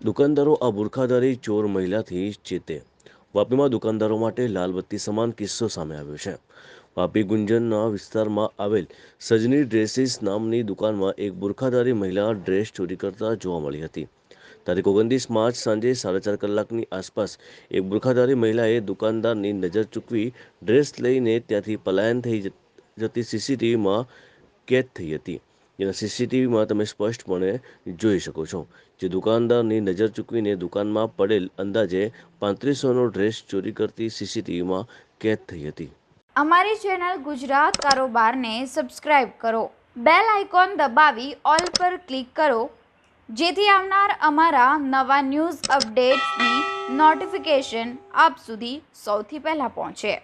દુકાનદારો આ બુરખાધારી ચોર મહિલાથી ચેતે. વાપીમાં દુકાનદારો માટે લાલબત્તી સમાન કિસ્સો સામે આવ્યો છે. વાપી ગુંજનના વિસ્તારમાં આવેલ સજની ડ્રેસીસ નામની દુકાનમાં એક બુરખાધારી મહિલા ડ્રેસ ચોરી કરતા જોવા મળી હતી. તારીખ ઓગણત્રીસ માર્ચ સાંજે સાડા ચાર કલાકની આસપાસ એક બુરખાધારી મહિલાએ દુકાનદારની નજર ચૂકવી ડ્રેસ લઈને ત્યાંથી પલાયન થઈ જતી સીસીટીવીમાં કેદ થઈ હતી. જેના સીસીટીવીમાં તમે સ્પષ્ટપણે જોઈ શકો છો. જે દુકાનદારની નજર ચૂકવીને દુકાનમાં પડેલ અંદાજે પાંત્રીસોનો ડ્રેસ ચોરી કરતી સીસીટીવીમાં કેદ થઈ હતી. અમારી ચેનલ ગુજરાત કારોબારને સબસ્ક્રાઇબ કરો. બેલ આઇકોન દબાવી ઓલ પર ક્લિક કરો. જેથી આવનાર અમારા નવા ન્યૂઝ અપડેટ્સની નોટિફિકેશન આપ સુધી સૌથી પહેલાં પહોંચે.